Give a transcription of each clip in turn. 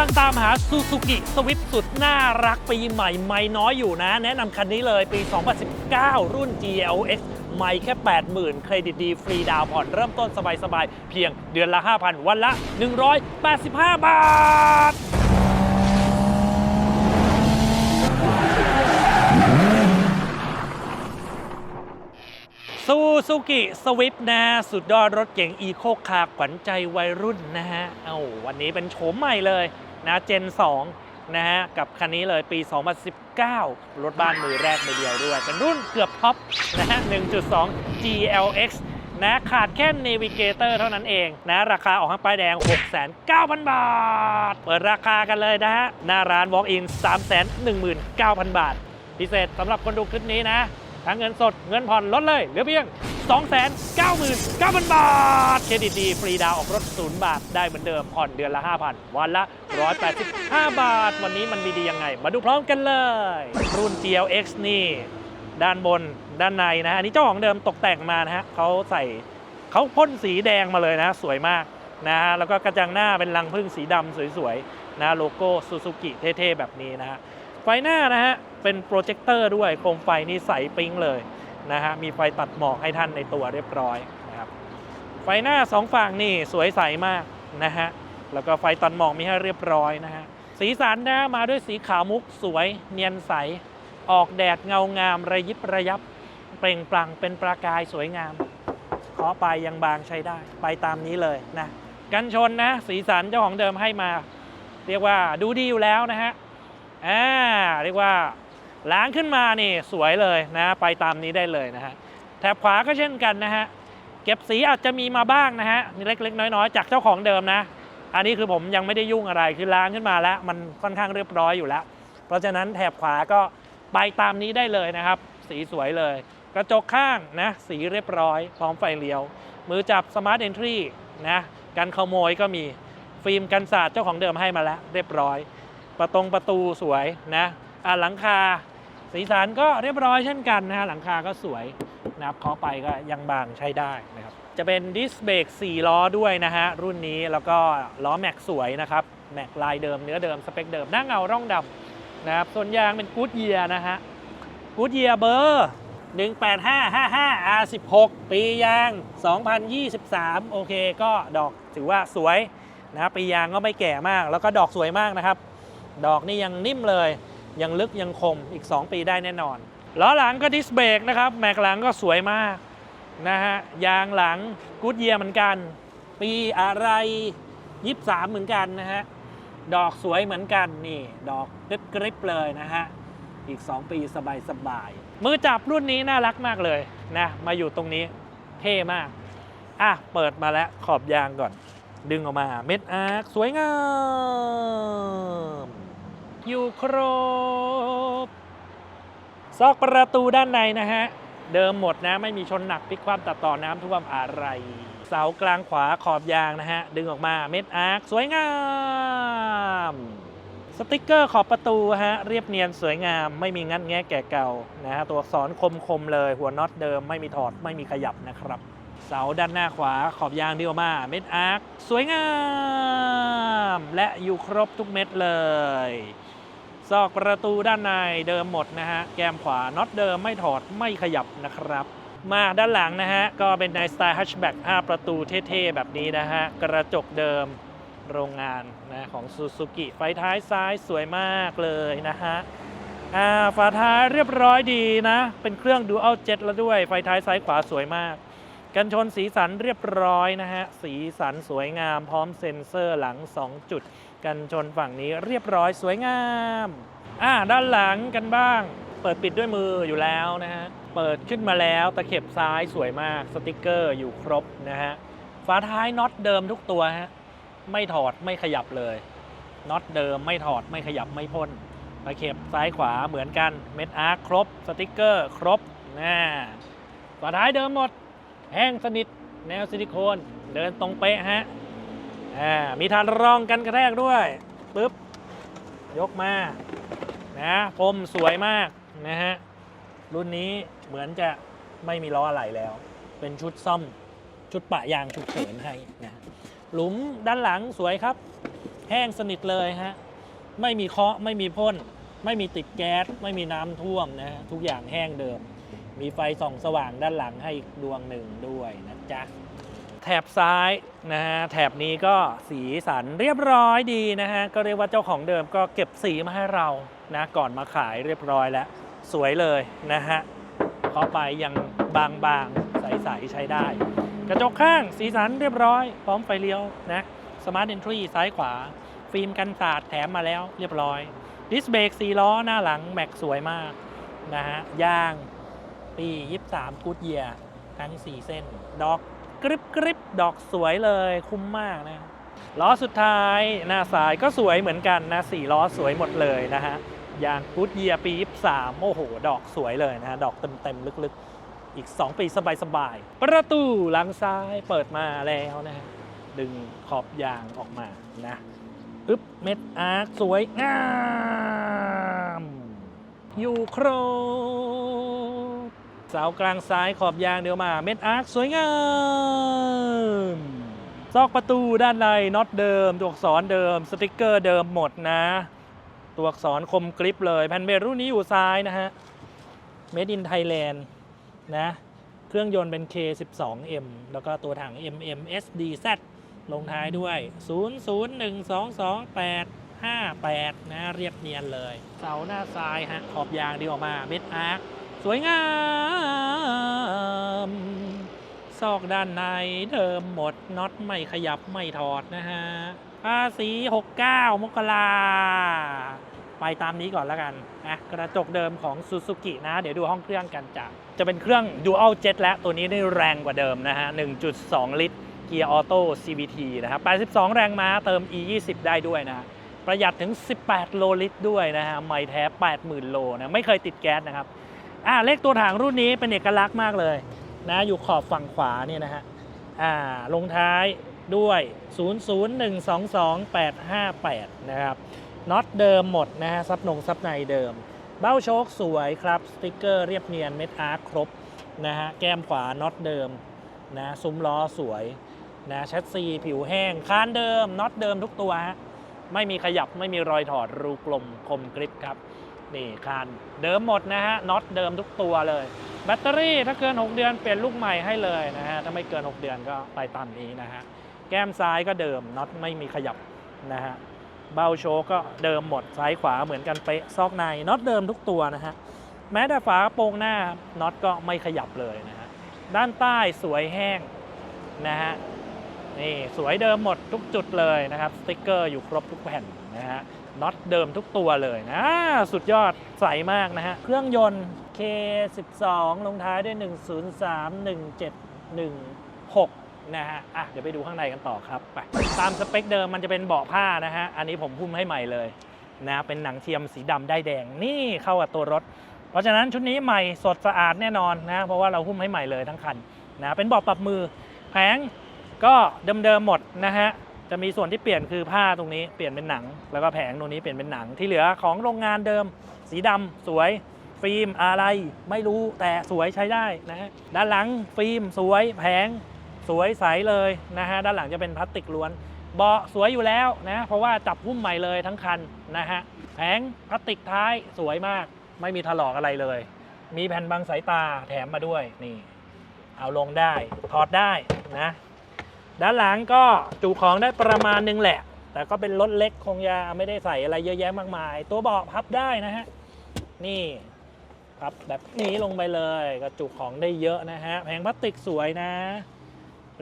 ำลังตามหา Suzuki Swift สุดน่ารักปีใหม่ไม่น้อยอยู่นะ แนะนำคันนี้เลยปี 2019 รุ่น GLX ไม่แค่ 80,000 เครดิตดีฟรีดาวน์ผ่อนเริ่มต้นสบายๆ เพียงเดือนละ 5,000 วันละ 185 บาทซูซูกิสวิฟนะสุดยอดรถเก๋งอีโคคาร์ขวัญใจวัยรุ่นนะฮะ เอาวันนี้เป็นโฉมใหม่เลย นะเจน 2 นะฮะ กับคันนี้เลยปี 2019 รถบ้านมือแรกมือเดียวด้วย เป็นรุ่นเกือบท็อปนะฮะ 1.2 GLX นะขาดแค่ Navigator เท่านั้นเองนะราคาออกทางป้ายแดง 6,900 บาท เปิดราคากันเลยนะฮะ หน้าร้าน Walk-in 319,000 บาท พิเศษสำหรับคนดูคลิปนี้นะทั้งเงินสดเงินผ่อนลดเลยเหลือเพียง 299,000 บาท เครดิตดีฟรีดาวออกรถศูนย์บาท ได้เหมือนเดิมผ่อนเดือนละ 5,000 วันละ 185 บาท วันนี้มันมีดียังไง มาดูพร้อมกันเลย รุ่น GLX นี่ ด้านบนด้านในนะฮะอันนี้เจ้าของเดิมตกแต่งมานะฮะเขาใส่เขาพ่นสีแดงมาเลยนะ สวยมากนะฮะแล้วก็กระจังหน้าเป็นรังพึ่งสีดำสวยๆนะโลโก้ซูซูกิเท่ๆแบบนี้นะฮะไฟหน้านะฮะเป็นโปรเจคเตอร์ด้วยโคมไฟนี่ใสปิ๊งเลย นะฮะมีไฟตัดหมอกให้ท่านในตัวเรียบร้อยนะครับไฟหน้าสองฝั่งนี่สวยใสมากนะฮะแล้วก็ไฟตัดหมอกมีให้เรียบร้อยนะฮะสีสันนะมาด้วยสีขาวมุกสวยเนียนใส ออกแดดเงางามระยิบระยับ เปล่งปลั่งเป็นประกายสวยงามเคาะไปยังบางใช้ได้ ไปตามนี้เลยนะกันชนนะสีสันเจ้าของเดิมให้มา เรียกว่าดูดีอยู่แล้วนะฮะอ่าเรียกว่า ล้างขึ้นมานี่สวยเลยนะไปตามนี้ได้เลยนะฮะแถบขวาก็เช่นกันนะฮะเก็บสีอาจจะมีมาบ้างนะฮะนี่เล็กๆ น้อยๆ จากเจ้าของเดิมนะ อันนี้คือผมยังไม่ได้ยุ่งอะไรคือล้างขึ้นมาแล้ว มันค่อนข้างเรียบร้อยอยู่แล้ว เพราะฉะนั้นแถบขวาก็ไปตามนี้ได้เลยนะครับ สีสวยเลย กระจกข้างนะ สีเรียบร้อย พร้อมไฟเลี้ยว มือจับ Smart Entry นะกันขโมยก็มีฟิล์มกันสาดเจ้าของเดิมให้มาแล้ว เรียบร้อย ประตงประตูสวยนะอะหลังคา สีสันก็เรียบร้อยเช่นกันนะฮะหลังคาก็สวยนะครับเคาะไปก็ยังบางใช้ได้นะครับจะเป็นดิสเบรก4ล้อด้วยนะฮะรุ่นนี้แล้วก็ล้อแม็กสวยนะครับแม็กลายเดิมเนื้อเดิมสเปคเดิมหน้าเงาร่องดำนะครับส่วนยางเป็นกูดเยียนะฮะกูดเยียเบอร์18555 R16 ปียาง 2023 โอเคก็ดอกถือว่าสวยนะครับปียางก็ไม่แก่มาก แล้วก็ดอกสวยมากนะครับ ดอกนี่ยังนิ่มเลย ยังลึกยังคมอีก 2 ปีได้แน่นอนล้อหลังก็ดิสเบรกนะครับแม็กหลังก็สวยมากนะฮะยางหลังกูดเยียเหมือนกัน ปีอะไร23เหมือนกันนะฮะดอกสวยเหมือนกันนี่ดอกกริบกริบเลยนะฮะอีก 2 ปีสบายสบายมือจับรุ่นนี้น่ารักมากเลยนะมาอยู่ตรงนี้เท่มากอะเปิดมาแล้วขอบยางก่อน ดึงออกมาเม็ดอาร์คสวยงาม อยู่ครบ ซอกประตูด้านในนะฮะ เดิมหมดนะ ไม่มีชนหนักพลิกความตัดต่อน้ำท่วมอะไร เสากลางขวาขอบยางนะฮะ ดึงออกมาเม็ดอาร์คสวยงาม สติกเกอร์ขอบประตูฮะ เรียบเนียนสวยงาม ไม่มีงัดแงะแก่เก่านะฮะ ตัวอักษรคมๆเลย หัวน็อตเดิมไม่มีถอดไม่มีขยับนะครับ เสาด้านหน้าขวาขอบยางดีออกมา เม็ดอาร์คสวยงาม และอยู่ครบทุกเม็ดเลยซอกประตูด้านในเดิมหมดนะฮะ แก้มขวาน็อตเดิมไม่ถอดไม่ขยับนะครับ มาด้านหลังนะฮะ ก็เป็นในสไตล์ฮัชแบ็ก5ประตูเท่ๆ แบบนี้นะฮะ กระจกเดิมโรงงานนะของซูซูกิไฟท้ายซ้ายสวยมากเลยนะฮะอ่าฝาท้ายเรียบร้อยดีนะ เป็นเครื่อง Dual Jet แล้วด้วยไฟท้ายซ้ายขวาสวยมาก กันชนสีสันเรียบร้อยนะฮะ สีสันสวยงามพร้อมเซ็นเซอร์หลัง 2 จุด กันชนฝั่งนี้เรียบร้อยสวยงาม อ่า ด้านหลังกันบ้าง เปิดปิดด้วยมืออยู่แล้วนะฮะ เปิดขึ้นมาแล้วตะเข็บซ้ายสวยมาก สติกเกอร์อยู่ครบนะฮะ ฝาท้ายน็อตเดิมทุกตัวฮะ ไม่ถอดไม่ขยับเลย น็อตเดิมไม่ถอดไม่ขยับไม่พ่น ตะเข็บซ้ายขวาเหมือนกัน เม็ดอาร์คครบ สติกเกอร์ครบนะฝาท้ายเดิมหมด แห้งสนิทแนวซิลิโคนเดินตรงเป๊ะฮะอ่ามีทานรองกันกระแทกด้วยปึ๊บยกมานะพรมสวยมากนะฮะรุ่นนี้เหมือนจะไม่มีล้ออะไรแล้ว เป็นชุดซ่อมชุดปะยางฉุกเฉินให้นะหลุมด้านหลังสวยครับ แห้งสนิทเลยฮะไม่มีเคาะไม่มีพ่น ไม่มีติดแก๊ส ไม่มีน้ำท่วมนะฮะทุกอย่างแห้งเดิม มีไฟส่องสว่างด้านหลังให้อีกดวงหนึ่งด้วยนะจ๊ะ แถบซ้ายนะฮะแถบนี้ก็สีสันเรียบร้อยดีนะฮะ ก็เรียกว่าเจ้าของเดิมก็เก็บสีมาให้เรานะก่อนมาขายเรียบร้อยแล้ว สวยเลยนะฮะเข้าไปยังบางๆ ใสๆ ใช้ได้ กระจกข้างสีสันเรียบร้อย พร้อมไฟเลี้ยวนะสมาร์ทเอนทรีซ้ายขวา ฟิล์มกันสาดแถมมาแล้วเรียบร้อย ดิสเบรกสีล้อหน้าหลัง แม็กสวยมากนะฮะ ยาง ปี 23 กูดเยียทั้ง 4 เส้น ดอกกริบกริบดอกสวยเลยคุ้มมากนะล้อสุดท้าย หน้าสายก็สวยเหมือนกันนะสี่ล้อสวยหมดเลยนะฮะยางกูดเยียปี23โอ้โห ดอกสวยเลยนะฮะ ดอกเต็มๆลึกๆ อีก 2 ปีสบายๆ ประตูหลังซ้ายเปิดมาแล้วนะฮะ ดึงขอบยางออกมานะอึ๊บเม็ดอาร์คสวยงาม อยู่ครบ เสากลางซ้ายขอบยางเดี๋ยวมา เม็ดอาร์คสวยงามซอกประตูด้านในน็อตเดิม ตัวอักษรเดิม สติกเกอร์เดิมหมดนะ ตัวอักษรคมกริปเลยแผ่นเบรรุ่นนี้อยู่ซ้ายนะฮะ Made in Thailand นะเครื่องยนต์เป็น K12M แล้วก็ตัวถัง MMSDZ ลงท้ายด้วย 00122858 นะ เรียบเนียนเลย เสาหน้าซ้ายฮะ ขอบยางดีออกมาเม็ดอาร์ค สวยงามซอกด้านในเดิมหมดน็อตไม่ขยับไม่ถอดนะฮะภาษี 69 มกราไปตามนี้ก่อนแล้วกันนะกระจกเดิมของ Suzuki นะ เดี๋ยวดูห้องเครื่องกันจ้ะจะเป็นเครื่อง Dual Jet และตัวนี้ได้แรงกว่าเดิมนะฮะ 1.2 ลิตรเกียร์ออโต้ CVT นะครับ82 แรงม้าเติม E20 ได้ด้วยนะ ประหยัดถึง 18 โลลิตรด้วยนะฮะ ไม่แท้ 80,000 โลนะ ไม่เคยติดแก๊สนะครับ อ่าเลขตัวถังรุ่นนี้เป็นเอกลักษณ์มากเลยนะอยู่ขอบฝั่งขวาเนี่ยนะฮะอ่าลงท้ายด้วย 00122858 นะครับน็อตเดิมหมดนะฮะซับนงซับในเดิม เบ้าโชคสวยครับสติกเกอร์เรียบเนียนเม็ดอาร์คครบนะฮะแก้มขวาน็อตเดิมนะซุ้มล้อสวยนะแชสซีผิวแห้งคานเดิมน็อตเดิมทุกตัวฮะไม่มีขยับไม่มีรอยถอดรูกลมคมกริบครับ นี่คานเดิมหมดนะฮะน็อตเดิมทุกตัวเลย แบตเตอรี่ถ้าเกิน 6 เดือนเปลี่ยนลูกใหม่ให้เลยนะฮะถ้าไม่เกิน 6 เดือนก็ไปตามนี้นะฮะแก้มซ้ายก็เดิมน็อตไม่มีขยับนะฮะเบาโชก็เดิมหมดซ้ายขวาเหมือนกันเป๊ะซอกในน็อตเดิมทุกตัวนะฮะแม้แต่ฝากระโปรงหน้าน็อตก็ไม่ขยับเลยนะฮะด้านใต้สวยแห้งนะฮะนี่สวยเดิมหมดทุกจุดเลยนะครับสติกเกอร์อยู่ครบทุกแผ่นนะฮะ น็อตเดิมทุกตัวเลยนะสุดยอดใสมากนะฮะ เครื่องยนต์ K12 ลงท้ายด้วย 1031716 นะฮะ อะ เดี๋ยวไปดูข้างในกันต่อครับไปตามสเปคเดิมมันจะเป็นเบาะผ้านะฮะ อันนี้ผมพุ่มให้ใหม่เลยนะเป็นหนังเทียมสีดำได้แดงนี่เข้ากับตัวรถ เพราะฉะนั้นชุดนี้ใหม่สดสะอาดแน่นอนนะเพราะว่าเราหุ้มให้ใหม่เลยทั้งคันนะเป็นเบาะปรับมือแผงก็เดิมๆหมดนะฮะ จะมีส่วนที่เปลี่ยนคือผ้าตรงนี้เปลี่ยนเป็นหนัง แล้วก็แผงตรงนี้เปลี่ยนเป็นหนังที่เหลือของโรงงานเดิม สีดำสวยฟิล์มอะไรไม่รู้แต่สวยใช้ได้นะฮะด้านหลังฟิล์มสวยแผงสวยใสเลยนะฮะด้านหลังจะเป็นพลาสติกล้วนเบาะสวยอยู่แล้วนะเพราะว่าจับหุ้มใหม่เลยทั้งคันนะฮะแผงพลาสติกท้ายสวยมาก ไม่มีถลอกอะไรเลย มีแผ่นบังสายตาแถมมาด้วยนี่ เอาลงได้ถอดได้นะ ด้านหลังก็จุของได้ประมาณนึงแหละ แต่ก็เป็นรถเล็กคงยาไม่ได้ใส่อะไรเยอะแยะมากมาย ตัวเบาะพับได้นะฮะ นี่พับแบบนี้ลงไปเลยก็จุของได้เยอะนะฮะ แผงพลาสติกสวยนะ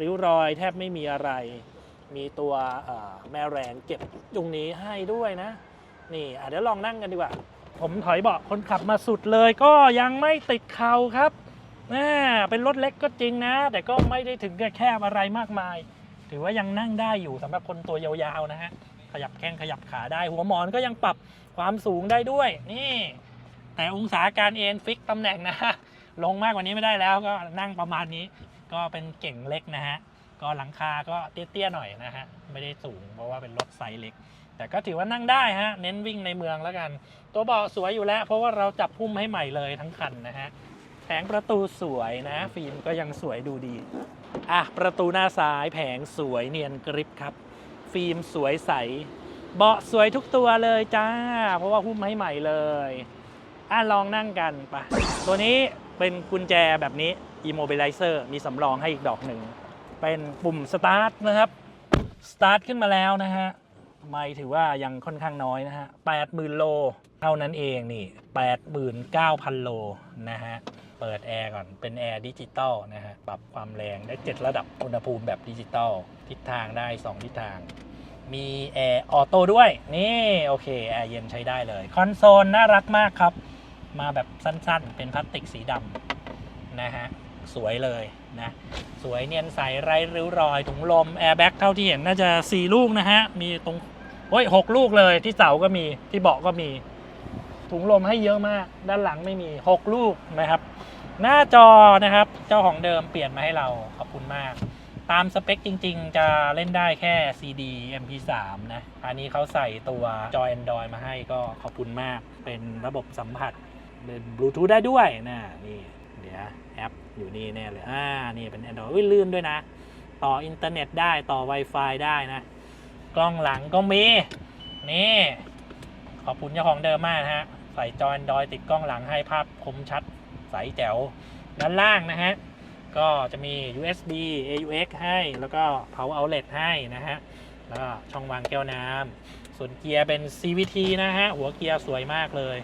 ริ้วรอยแทบไม่มีอะไร มีตัวแม่แรงเก็บตรงนี้ให้ด้วยนะ นี่เดี๋ยวลองนั่งกันดีกว่า ผมถอยเบาะคนขับมาสุดเลยก็ยังไม่ติดเข่าครับ น่าเป็นรถเล็กก็จริงนะ แต่ก็ไม่ได้ถึงกับแคบอะไรมากมาย ถือว่ายังนั่งได้อยู่สำหรับคนตัวยาวๆนะฮะ ขยับแข้งขยับขาได้ หัวหมอนก็ยังปรับความสูงได้ด้วย นี่ แต่องศาการเอ็นฟิกตำแหน่งนะ ลงมากกว่านี้ไม่ได้แล้วก็นั่งประมาณนี้ ก็เป็นเก่งเล็กนะฮะ ก็หลังคาก็เตี้ยๆหน่อยนะฮะ ไม่ได้สูงเพราะว่าเป็นรถไซส์เล็ก แต่ก็ถือว่านั่งได้ฮะ เน้นวิ่งในเมืองแล้วกัน ตัวเบาะสวยอยู่แล้ว เพราะว่าเราจับพุ่มให้ใหม่เลยทั้งคันนะฮะ แผงประตูสวยนะ ฟิล์มก็ยังสวยดูดี อะ ประตูหน้าซ้ายแผงสวยเนียนกริบครับ ฟิล์มสวยใส เบาะสวยทุกตัวเลยจ้า เพราะว่าหุ้มให้ใหม่เลย อะ ลองนั่งกันไปะตัวนี้เป็นกุญแจแบบนี้ immobilizer มีสำรองให้อีกดอกหนึ่ง เป็นปุ่มสตาร์ทนะครับสตาร์ทขึ้นมาแล้วนะฮะไม่ถือว่ายังค่อนข้างน้อยนะฮะ 80,000 โล เท่านั้นเองนี่ 89,000 โล นะฮะ เปิดแอร์ก่อน เป็นแอร์ดิจิตอลนะฮะ ปรับความแรงได้ 7 ระดับอุณหภูมิแบบดิจิตอล ทิศทางได้ 2 ทิศทาง มีแอร์ออโต้ด้วย นี่โอเค แอร์เย็นใช้ได้เลย คอนโซลน่ารักมากครับ มาแบบสั้นๆ เป็นพลาสติกสีดำนะฮะ สวยเลยนะ สวยเนียนใสไร้ริ้วรอย ถุงลม แอร์แบ็กเท่าที่เห็นน่าจะ 4 ลูกนะฮะ มีตรงโอ้ยหกลูกเลยที่เสาก็มีที่เบาะก็มี ถุงลมให้เยอะมาก ด้านหลังไม่มี 6 ลูกนะครับ หน้าจอนะครับ เจ้าของเดิมเปลี่ยนมาให้เราขอบคุณมาก ตามสเปคจริง ๆ จะเล่นได้แค่ CD MP3 นะ อันนี้เขาใส่ตัวจอ Android มาให้ก็ขอบคุณมาก เป็นระบบสัมผัสเป็นบลูทูธได้ด้วยนะนี่เดี๋ยวแอปอยู่นี่แน่เลยอ่านี่เป็น Android อุ้ยลื่นด้วยนะ ต่ออินเทอร์เน็ตได้ต่อ Wi-Fi ได้นะ กล้องหลังก็มี นี่ ขอบคุณเจ้าของเดิมมากนะฮะ ใส่จอ Android ติดกล้องหลังให้ภาพคมชัดใสแจ๋วด้านล่างนะฮะ ก็จะมี USB AUX ให้แล้วก็ Power Outlet ให้นะฮะ แล้วก็ช่องวางแก้วน้ำส่วนเกียร์เป็น CVT นะฮะ หัวเกียร์สวยมากเลย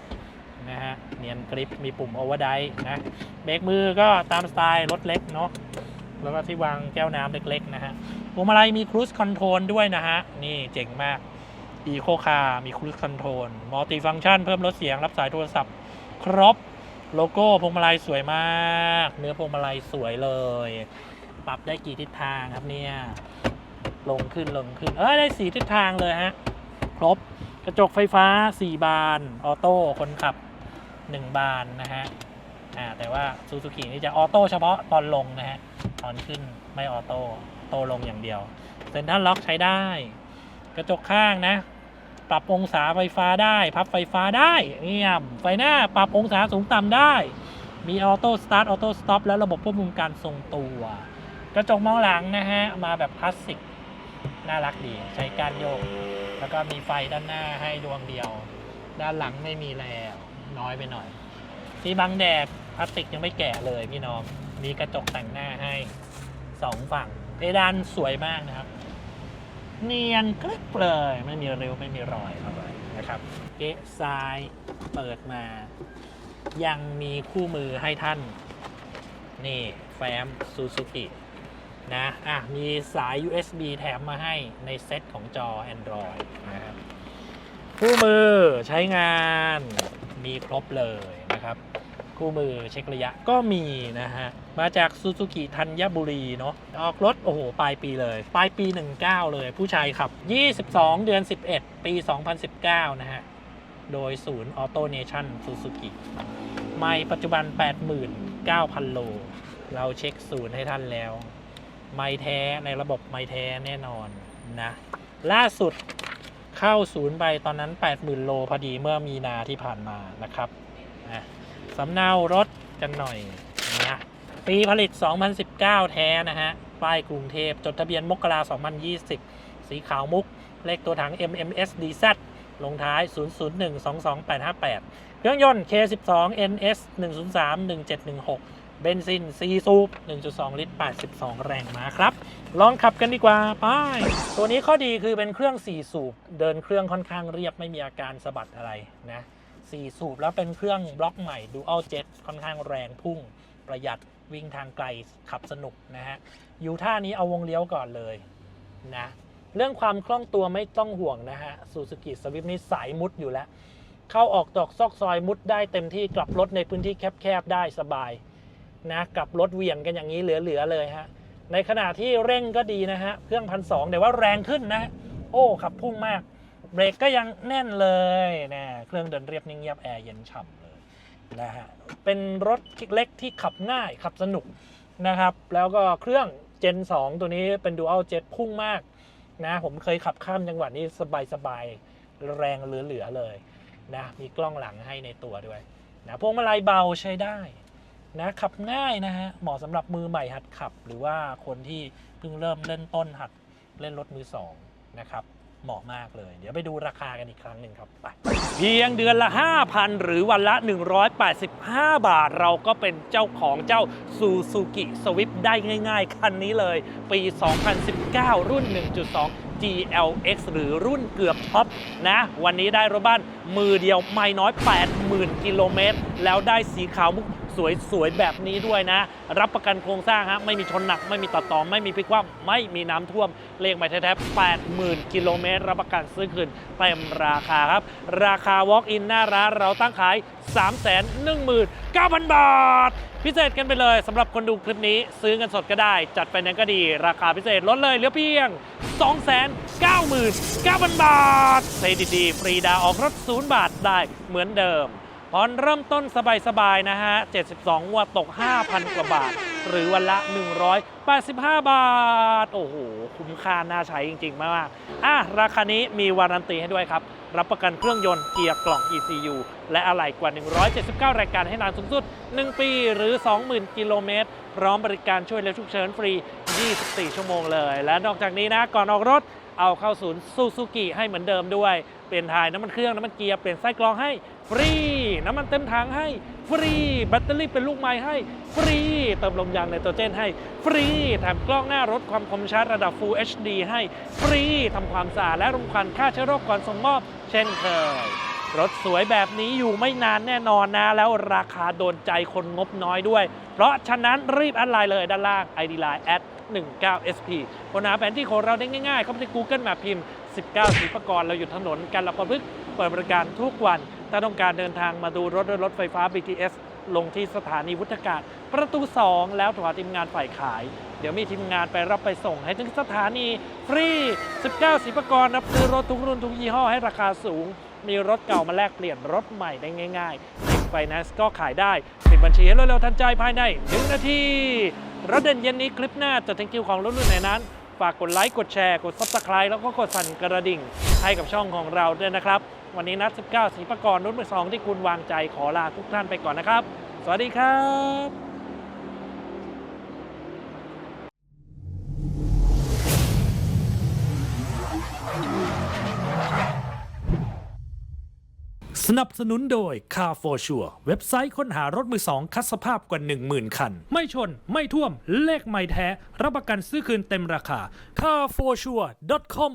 นะฮะ เนียนกริปมีปุ่ม Overdrive นะเบรกมือก็ตามสไตล์รถเล็กเนาะแล้วก็ที่วางแก้วน้ำเล็กๆนะฮะพวงมาลัยมี Cruise Control ด้วยนะฮะ นี่เจ๋งมาก Eco Car มี Cruise Control Multi Function เพิ่มลดเสียงรับสายโทรศัพท์ ครบโลโก้พวงมาลัยสวยมาก เนื้อพวงมาลัยสวยเลย ปรับได้กี่ทิศทางครับเนี่ย ลงขึ้นลงขึ้น เอ้ยได้สีทิศทางเลยฮะ ครบกระจกไฟฟ้า 4 บาน ออโต้คนขับ 1 บานนะฮะอ่าแต่ว่าซูซูกินี่จะออโต้เฉพาะตอนลงนะฮะ ตอนขึ้นไม่ออโต้โตลงอย่างเดียวเซ็นทรัลล็อกใช้ได้ กระจกข้างนะ ปรับองศาไฟฟ้าได้ พับไฟฟ้าได้เงียบไฟหน้าปรับองศาสูงต่ำได้ มีออโต้สตาร์ทออโต้สต็อปและระบบควบคุมการทรงตัว กระจกมองหลังนะฮะ มาแบบคลาสสิก น่ารักดี ใช้การโยก แล้วก็มีไฟด้านหน้าให้ดวงเดียว ด้านหลังไม่มีแล้วน้อยไปหน่อย ที่บังแดดพลาสติกยังไม่แก่เลยพี่น้อง มีกระจกแต่งหน้าให้สองฝั่งเพดานสวยมากนะครับ เนียนกริบเลยไม่มีริ้วไม่มีรอยอะไรนะครับ เก๊ะซ้ายเปิดมา ยังมีคู่มือให้ท่าน นี่แฟ้มซูซูกินะอะมีสาย USB แถมมาให้ในเซ็ตของจอ Android นะครับคู่มือใช้งานมีครบเลยนะครับ คู่มือเช็คระยะก็มีนะฮะ มาจากซูซูกิธัญบุรีเนาะออกรถ โอ้โห ปลายปีเลย ปลายปี 19 เลย ผู้ชายขับ 22 เดือน 11 ปี 2019 นะฮะ โดยศูนย์ออโตเนชั่นซูซูกิไม่ปัจจุบัน 89,000 โล เราเช็คศูนย์ให้ท่านแล้ว ไม่แท้ในระบบไม่แท้แน่นอนนะ ล่าสุดเข้าศูนย์ไปตอนนั้น 80,000 โลพอดีเมื่อมีนาที่ผ่านมานะครับนะ สำเนารถกันหน่อยนะปีผลิต 2019 แท้นะฮะ ป้ายกรุงเทพ จดทะเบียนมกรา2020 สีขาวมุก เลขตัวถัง MMS DZ ลงท้าย 00122858 เครื่องยนต์ K12 NS 103 1716 เบนซิน4สูบ1.2 ลิตร 82 แรงม้าครับ ลองขับกันดีกว่าไปตัวนี้ข้อดีคือเป็นเครื่อง 4 สูบ เดินเครื่องค่อนข้างเรียบไม่มีอาการสะบัดอะไรนะ 4 สูบ แล้วเป็นเครื่องบล็อกใหม่ Dual Jet ค่อนข้างแรงพุ่งประหยัดวิ่งทางไกลขับสนุกนะฮะ อยู่ท่านี้เอาวงเลี้ยวก่อนเลยนะเรื่องความคล่องตัวไม่ต้องห่วงนะฮะซูซูกิสวิฟนี้สายมุดอยู่แล้ว เข้าออกตอกซอกซอยมุดได้เต็มที่กลับรถในพื้นที่แคบๆได้สบายนะกลับรถเวียงกันอย่างนี้เหลือๆเลยฮะในขณะที่เร่งก็ดีนะฮะเครื่องพันสองแต่ว่าแรงขึ้นนะ โอ้ขับพุ่งมาก เบรกก็ยังแน่นเลยนะเครื่องเดินเรียบนิ่งเงียบแอร์เย็นฉ่ำเลยนะฮะเป็นรถเล็กที่ขับง่ายขับสนุกนะครับ แล้วก็เครื่อง Gen 2 ตัวนี้เป็น Dual Jet พุ่งมากนะผมเคยขับข้ามจังหวัดนี้สบายๆ แรงเหลือๆเลยนะมีกล้องหลังให้ในตัวด้วยนะพวงมาลัยเบาใช้ได้นะขับง่ายนะฮะเหมาะสำหรับมือใหม่หัดขับ หรือว่าคนที่เพิ่งเริ่มเล่นต้นหัดเล่นรถมือสองนะครับ เหมาะมากเลย เดี๋ยวไปดูราคากันอีกครั้งหนึ่งครับไปเพียงเดือนละ 5,000 หรือวันละ 185 บาท เราก็เป็นเจ้าของเจ้า Suzuki Swift ได้ง่าย ๆ คันนี้เลย ปี 2019 รุ่น 1.2 GLX หรือรุ่นเกือบท็อปนะ วันนี้ได้รถบ้านมือเดียวไม่น้อย 80,000 กิโลเมตร แล้วได้สีขาวมุก สวยๆแบบนี้ด้วยนะ รับประกันโครงสร้างฮะไม่มีชนหนัก ไม่มีตัดต่อไม่มีพลิกคว่ำไม่มีน้ำท่วมเลขหมายแท้ๆ80,000 กิโลเมตร รับประกันซื้อคืนเต็มราคาครับ ราคา Walk in หน้าร้านเราตั้งขาย 319,000 บาท พิเศษกันไปเลยสำหรับคนดูคลิปนี้ซื้อเงินสดก็ได้ จัดไฟแนนซ์ก็ดี ราคาพิเศษลดเลยเหลือเพียง 299,000 บาท เซดีๆฟรีดาวออกรถศูนย์บาทได้เหมือนเดิม อนเริ่มต้นสบายๆนะฮะ 72วัวตก 5,000 กว่าบาท หรือวันละ 185 บาท โอ้โห คุ้มค่าน่าใช้จริง ๆ มากๆอะราคานี้มีวารันตีให้ด้วยครับ รับประกันเครื่องยนต์เกียร์กล่อง ECU และอะไหล่กว่า 179 รายการให้นานสูงสุด 1 ปีหรือ 20,000 กิโลเมตร พร้อมบริการช่วยเหลือฉุกเฉินฟรี 24 ชั่วโมงเลย และนอกจากนี้นะก่อนออกรถเอาเข้าศูนย์ซูซูกิให้เหมือนเดิมด้วย เปลี่ยนถ่ายน้ำมันเครื่อง น้ำมันเกียร์ เปลี่ยนไส้กรองให้ฟรี น้ำมันเต็มถังให้ฟรี แบตเตอรี่เป็นลูกไม้ให้ฟรี เติมลมยางไนโตรเจนให้ฟรี แถมกล้องหน้ารถความคมชัดระดับ Full HD ให้ฟรีทำความสะอาดและรมควันฆ่าเชื้อโรคก่อนส่งมอบ เช่นเคย รถสวยแบบนี้อยู่ไม่นานแน่นอนนะ แล้วราคาโดนใจคนงบน้อยด้วย เพราะฉะนั้นรีบแอดไลน์เลยด้านล่าง ID Line แอด 19SP ค้นหาแผนที่ของเราได้ง่ายๆ เข้าไปที่ Google Map พิมพ์ 19ศิลปากรเราอยู่ถนนกันละประพฤกษ์เปิดบริการทุกวัน ถ้าต้องการเดินทางมาดูรถด้วยรถไฟฟ้า BTS ลงที่สถานีวุฒากาศ ประตู 2 แล้วโทรหาทีมงานฝ่ายขาย เดี๋ยวมีทีมงานไปรับไปส่งให้ถึงสถานีฟรี 19ศิลปากรรับซื้อรถทุกรุ่นทุกยี่ห้อให้ราคาสูง มีรถเก่ามาแลกเปลี่ยนรถใหม่ได้ง่ายๆติดไฟแนนซ์ก็ขายได้ปิดบัญชีให้เร็วๆทันใจภายใน 1 นาทีรถเด่นเย็นนี้คลิปหน้าจะถึงคิวของรถรุ่นไหนนั้นฝากกดไลค์ กดแชร์ กด subscribe แล้วก็กดสั่นกระดิ่ง ให้กับช่องของเราด้วยนะครับ วันนี้นัด 19สีประกรณ์รุ่นมือสองที่คุณวางใจขอลาทุกท่านไปก่อนนะครับ สวัสดีครับสนับสนุนโดย Car for Sure เว็บไซต์ค้นหารถมือสองคัดสภาพกว่า 10,000 คัน ไม่ชน ไม่ท่วม เลขไม่แท้ รับประกันซื้อคืนเต็มราคา carforsure.com